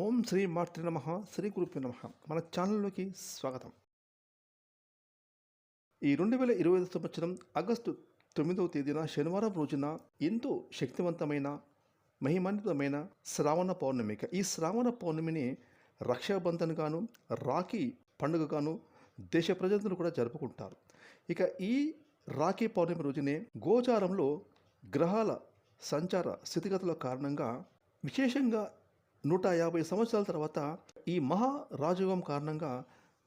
ఓం శ్రీ మాతృ నమ శ్రీ గురుపు నమ. మన ఛానల్లోకి స్వాగతం. ఈ రెండు వేల ఇరవై ఐదు సంవత్సరం ఆగస్టు తొమ్మిదవ తేదీన శనివారం రోజున ఎంతో శక్తివంతమైన మహిమాన్వితమైన శ్రావణ పౌర్ణమి. ఇక ఈ శ్రావణ పౌర్ణమిని రక్షాబంధన్గాను రాఖీ పండుగగాను దేశ ప్రజలందరూ కూడా జరుపుకుంటారు. ఇక ఈ రాఖీ పౌర్ణమి రోజునే గోచారంలో గ్రహాల సంచార స్థితిగతుల కారణంగా విశేషంగా నూట యాభై సంవత్సరాల తర్వాత ఈ మహా రాజయోగం కారణంగా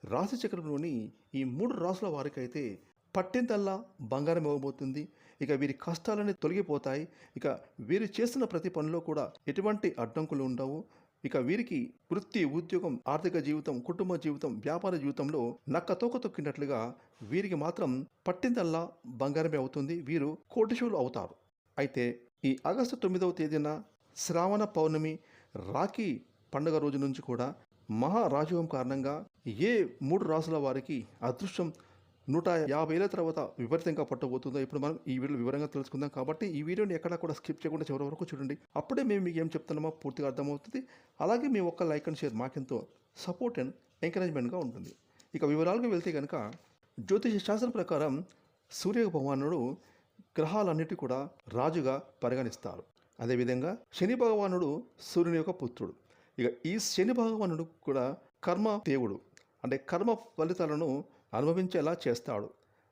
రాశి చక్రంలోని ఈ మూడు రాసుల వారికైతే పట్టింతల్లా బంగారం ఇవ్వబోతుంది. ఇక వీరి కష్టాలన్నీ తొలగిపోతాయి. ఇక వీరు చేస్తున్న ప్రతి పనిలో కూడా ఎటువంటి అడ్డంకులు ఉండవు. ఇక వీరికి వృత్తి ఉద్యోగం ఆర్థిక జీవితం కుటుంబ జీవితం వ్యాపార జీవితంలో నక్క తోక తొక్కినట్లుగా వీరికి మాత్రం పట్టిందల్లా బంగారమే అవుతుంది. వీరు కోటిశువులు అవుతారు. అయితే ఈ ఆగస్టు తొమ్మిదవ తేదీన శ్రావణ పౌర్ణమి రాఖీ పండుగ రోజు నుంచి కూడా మహారాజయోగం కారణంగా ఏ మూడు రాసుల వారికి అదృష్టం నూట యాభై ఏళ్ళ తర్వాత విపరీతంగా పట్టబోతుందో ఇప్పుడు మనం ఈ వీడియో వివరంగా తెలుసుకుందాం. కాబట్టి ఈ వీడియోని ఎక్కడా కూడా స్కిప్ చేయకుండా చివరి వరకు చూడండి. అప్పుడే మేము మీకు ఏం చెప్తున్నామో పూర్తిగా అర్థమవుతుంది. అలాగే మీ ఒక్క లైక్ అండ్ షేర్ మాకెంతో సపోర్ట్ అండ్ ఎంకరేజ్మెంట్గా ఉంటుంది. ఇక వివరాలకు వెళ్తే కనుక జ్యోతిష శాస్త్రం ప్రకారం సూర్య భగవానుడు గ్రహాలన్నిటి కూడా రాజుగా పరిగణిస్తారు. అదేవిధంగా శని భగవానుడు సూర్యుని యొక్క పుత్రుడు. ఇక ఈ శని భగవానుడు కూడా కర్మ దేవుడు. అంటే కర్మ ఫలితాలను అనుభవించేలా చేస్తాడు.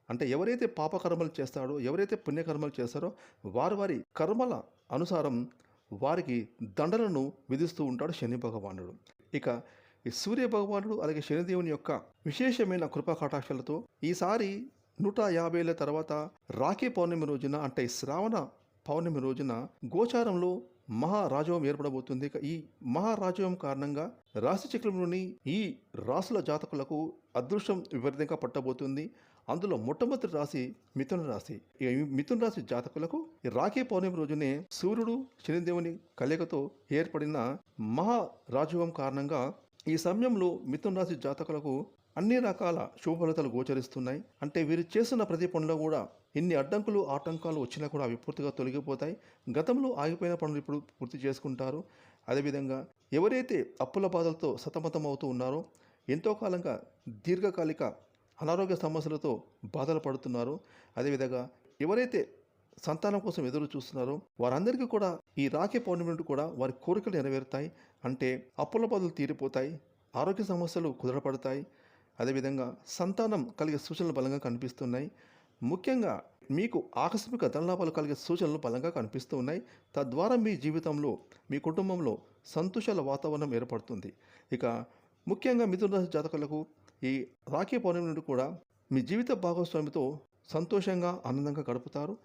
అంటే ఎవరైతే పాపకర్మలు చేస్తాడో ఎవరైతే పుణ్యకర్మలు చేస్తారో వారి వారి కర్మల అనుసారం వారికి దండలను విధిస్తూ ఉంటాడు శని భగవానుడు. ఇక ఈ సూర్య భగవానుడు అలాగే శనిదేవుని యొక్క విశేషమైన కృపాకటాక్షలతో ఈసారి నూట యాభై ఏళ్ళ తర్వాత రాఖీ పౌర్ణమి రోజున అంటే శ్రావణ పౌర్ణమి రోజున గోచారంలో మహారాజవం ఏర్పడబోతుంది. ఇక ఈ మహారాజవం కారణంగా రాశి చక్రంలోని ఈ రాసుల జాతకులకు అదృష్టం విపరీతంగా పట్టబోతుంది. అందులో మొట్టమొదటి రాశి మిథున రాశి. ఈ మిథున రాశి జాతకులకు రాఖీ పౌర్ణమి రోజునే సూర్యుడు శనిదేవుని కలయికతో ఏర్పడిన మహా కారణంగా ఈ సమయంలో మిథున రాశి జాతకులకు అన్ని రకాల శుభ ఫలితాలు గోచరిస్తున్నాయి. అంటే వీరు చేస్తున్న ప్రతి పనిలో కూడా ఎన్ని అడ్డంకులు ఆటంకాలు వచ్చినా కూడా అవి పూర్తిగా తొలగిపోతాయి. గతంలో ఆగిపోయిన పనులు ఇప్పుడు పూర్తి చేసుకుంటారు. అదేవిధంగా ఎవరైతే అప్పుల బాధలతో సతమతం అవుతూ ఉన్నారో ఎంతో కాలంగా దీర్ఘకాలిక అనారోగ్య సమస్యలతో బాధలు పడుతున్నారో. అదేవిధంగా ఎవరైతే సంతానం కోసం ఎదురు చూస్తున్నారో వారందరికీ కూడా ఈ రాఖీ పౌర్ణమి కూడా వారి కోరికలు నెరవేరుతాయి. అంటే అప్పుల బాధలు తీరిపోతాయి ఆరోగ్య సమస్యలు కుదరపడతాయి. అదేవిధంగా సంతానం కలిగే సూచనలు బలంగా కనిపిస్తున్నాయి. ముఖ్యంగా మీకు ఆకస్మిక ధనలాభాలు కలిగే సూచనలు బలంగా కనిపిస్తూ ఉన్నాయి తద్వారా మీ జీవితంలో మీ కుటుంబంలో సంతోషాల వాతావరణం ఏర్పడుతుంది. ఇక ముఖ్యంగా మిథున రాశి జాతకులకు ఈ రాఖీ పౌర్ణమి నుండి కూడా మీ జీవిత భాగస్వామితో సంతోషంగా ఆనందంగా గడుపుతారు.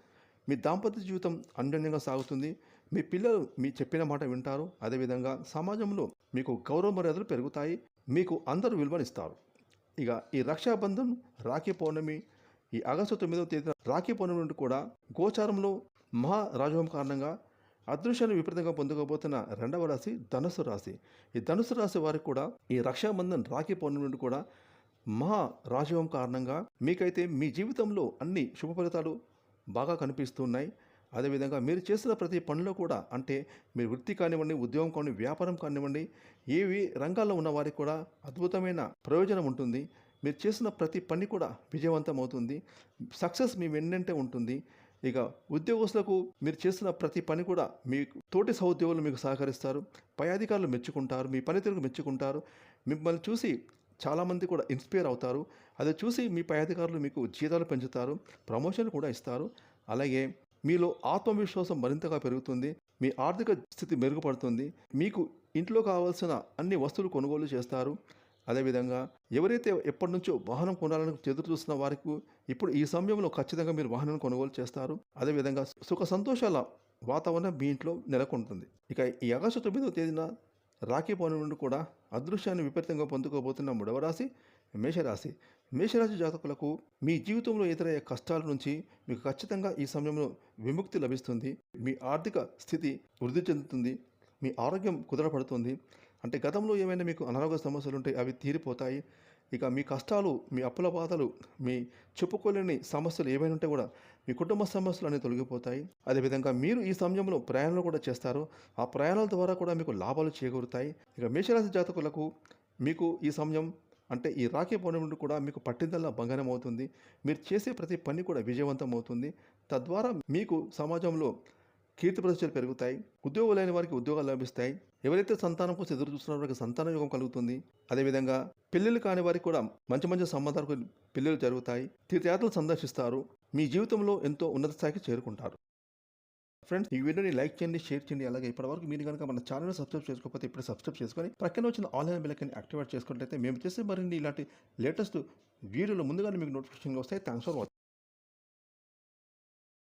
మీ దాంపత్య జీవితం అన్యోన్యంగా సాగుతుంది. మీ పిల్లలు మీ చెప్పిన మాట వింటారు. అదేవిధంగా సమాజంలో మీకు గౌరవ మర్యాదలు పెరుగుతాయి. మీకు అందరూ విలువనిస్తారు. ఇక ఈ రక్షాబంధం రాఖీ పౌర్ణమి ఈ ఆగస్టు తొమ్మిదవ తేదీన రాఖీ పౌర్ణమి నుండి కూడా గోచారంలో మహా రాజవం కారణంగా అదృశ్యాన్ని విపరీతంగా పొందకపోతున్న రెండవ రాశి ధనుసు రాశి. ఈ ధనుసు రాశి వారికి కూడా ఈ రక్షాబంధన్ రాఖీ పౌర్ణమి నుండి కూడా మహా రాజవం కారణంగా మీకైతే మీ జీవితంలో అన్ని శుభ ఫలితాలు బాగా కనిపిస్తున్నాయి. అదేవిధంగా మీరు చేసిన ప్రతి పనిలో కూడా అంటే మీ వృత్తి కానివ్వండి ఉద్యోగం కానివ్వండి వ్యాపారం కానివ్వండి ఏవి రంగాల్లో ఉన్న వారికి కూడా అద్భుతమైన ప్రయోజనం ఉంటుంది. మీరు చేసిన ప్రతి పని కూడా విజయవంతం అవుతుంది. సక్సెస్ మీ వెన్నంటే ఉంటుంది. ఇక ఉద్యోగస్తులకు మీరు చేస్తున్న ప్రతి పని కూడా మీ తోటి సహోద్యోగులు మీకు సహకరిస్తారు. పై అధికారులు మెచ్చుకుంటారు. మీ పనితీరుకు మెచ్చుకుంటారు. మిమ్మల్ని చూసి చాలామంది కూడా ఇన్స్పైర్ అవుతారు. అది చూసి మీ పై అధికారులు మీకు జీతాలు పెంచుతారు. ప్రమోషన్లు కూడా ఇస్తారు. అలాగే మీలో ఆత్మవిశ్వాసం మరింతగా పెరుగుతుంది. మీ ఆర్థిక స్థితి మెరుగుపడుతుంది. మీకు ఇంట్లో కావాల్సిన అన్ని వస్తువులు కొనుగోలు చేస్తారు. అదేవిధంగా ఎవరైతే ఎప్పటి నుంచో వాహనం కొనాలని ఎదురు చూస్తున్న వారికి ఇప్పుడు ఈ సమయంలో ఖచ్చితంగా మీరు వాహనం కొనుగోలు చేస్తారు. అదేవిధంగా సుఖ సంతోషాల వాతావరణం మీ ఇంట్లో నెలకొంటుంది. ఇక ఈ ఆగస్టు తొమ్మిదవ తేదీన రాఖీ పౌర్ణమి నుండి కూడా అదృశ్యాన్ని విపరీతంగా పొందుకోబోతున్న మూడవ రాశి మేషరాశి. మేషరాశి జాతకులకు మీ జీవితంలో ఎదురయ్యే కష్టాల నుంచి మీకు ఖచ్చితంగా ఈ సమయంలో విముక్తి లభిస్తుంది. మీ ఆర్థిక స్థితి వృద్ధి చెందుతుంది. మీ ఆరోగ్యం కుదరపడుతుంది. అంటే గతంలో ఏమైనా మీకు అనారోగ్య సమస్యలు ఉంటే అవి తీరిపోతాయి? ఇక మీ కష్టాలు మీ అప్పుల బాధలు మీ చెప్పుకోలేని సమస్యలు ఏమైనా ఉంటే కూడా మీ కుటుంబ సమస్యలు అనేవి తొలగిపోతాయి. అదేవిధంగా మీరు ఈ సమయంలో ప్రయాణాలు కూడా చేస్తారు. ఆ ప్రయాణాల ద్వారా కూడా మీకు లాభాలు చేకూరుతాయి. ఇక మేషరాశి జాతకులకు మీకు ఈ సమయం అంటే ఈ రాఖీ పౌర్ణమి నుండి కూడా మీకు పట్టిందల్లా బంగారం అవుతుంది. మీరు చేసే ప్రతి పని కూడా విజయవంతం అవుతుంది. తద్వారా మీకు సమాజంలో కీర్తి ప్రతిష్టలు పెరుగుతాయి. ఉద్యోగం లేని వారికి ఉద్యోగాలు లభిస్తాయి. ఎవరైతే సంతానం కోసం ఎదురు చూస్తున్నారో వారికి సంతాన యోగం కలుగుతుంది. అదేవిధంగా పెళ్ళిళ్ళు కాని వారికి కూడా మంచి మంచి సంబంధాలకు పెళ్ళిళ్ళు జరుగుతాయి. తీర్థయాత్రలు సందర్శిస్తారు. మీ జీవితంలో ఎంతో ఉన్నత స్థాయికి చేరుకుంటారు. ఫ్రెండ్స్ ఈ వీడియోని లైక్ చేయండి షేర్ చేయండి. అలాగే ఇప్పటివరకు మీరు కనుక మన ఛానల్ సబ్స్క్రైబ్ చేసుకోకపోతే ఇప్పుడు సబ్స్క్రైబ్ చేసుకొని ప్రక్కన వచ్చిన ఆన్లైన్ బిల్లకని యాక్టివేట్ చేసుకున్నట్లయితే మేము చేసే మరిన్ని ఇలాంటి లేటెస్ట్ వీడియోలు ముందుగానే మీకు నోటిఫికేషన్ వస్తాయి. Thanks for watching